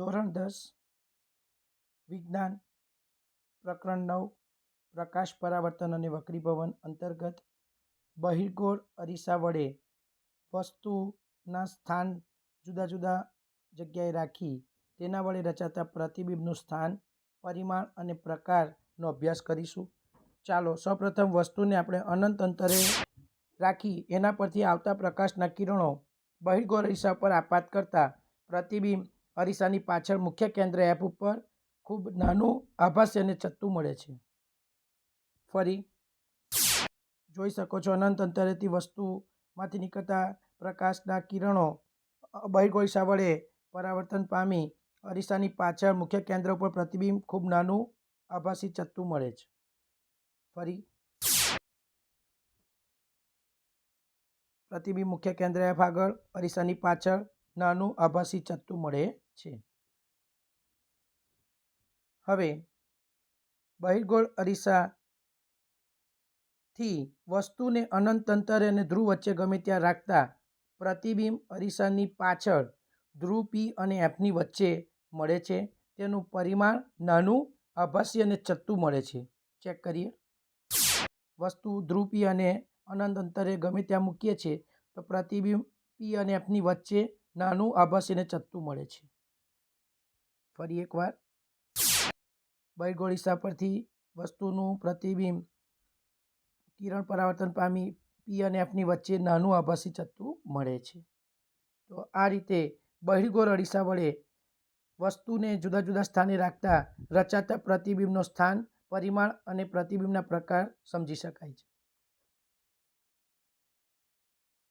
ધોરણ દસ, વિજ્ઞાન, પ્રકરણ નવ, પ્રકાશ પરાવર્તન અને વક્રીભવન અંતર્ગત બહિર્ગોળ અરીસા વડે વસ્તુના સ્થાન જુદા જુદા જગ્યાએ રાખી તેના વડે રચાતા પ્રતિબિંબનું સ્થાન, પરિમાણ અને પ્રકારનો અભ્યાસ કરીશું. ચાલો, સૌપ્રથમ વસ્તુને આપણે અનંત અંતરે રાખી એના પરથી આવતા પ્રકાશના કિરણો બહિર્ગોળ અરીસા પર આપાત કરતા પ્રતિબિંબ અરીસાની પાછળ મુખ્ય કેન્દ્ર એપ ઉપર ખૂબ નાનું આભાસી અને છત્તું મળે છે. ફરી જોઈ શકો છો અનંત અંતરેથી વસ્તુમાંથી નીકળતા પ્રકાશના કિરણો. અ, વડે પરાવર્તન પામી અરીસાની પાછળ મુખ્ય કેન્દ્ર ઉપર પ્રતિબિંબ ખૂબ નાનું આભાસી ચત્તું મળે છે. ફરી પ્રતિબિંબ મુખ્ય કેન્દ્ર એફ આગળ અરીસાની પાછળ નાનું આભાસી ચત્તું મળે છે. હવે, બહિર્ગોળ અરીસાથી વસ્તુને અનંત અંતરે અને ધ્રુવ વચ્ચે ગમે ત્યાં રાખતા પ્રતિબિંબ અરીસાની પાછળ ધ્રુવ પી અને એફની વચ્ચે મળે છે. તેનું પરિમાણ નાનું, આભાસી અને ચત્તું મળે છે. ચેક કરીએ. વસ્તુ ધ્રુવ પી અને અનંત અંતરે ગમે ત્યાં મૂકીએ છીએ, તો પ્રતિબિંબ પી અને એફની વચ્ચે નાનું આભાસીને ચત્તું મળે છે. ફરી એકવાર. બળગોળીસા પરથી વસ્તુનું પ્રતિબિંબ કિરણ પરાવર્તન પામી પી અને એફની વચ્ચે નાનું આભાસી ચત્તું મળે છે. તો આ રીતે બહિર્ગોળ અરીસા વડે વસ્તુને જુદા જુદા સ્થાને રાખતા રચાતા પ્રતિબિંબનો સ્થાન, પરિમાણ અને પ્રતિબિંબના પ્રકાર સમજી શકાય છે.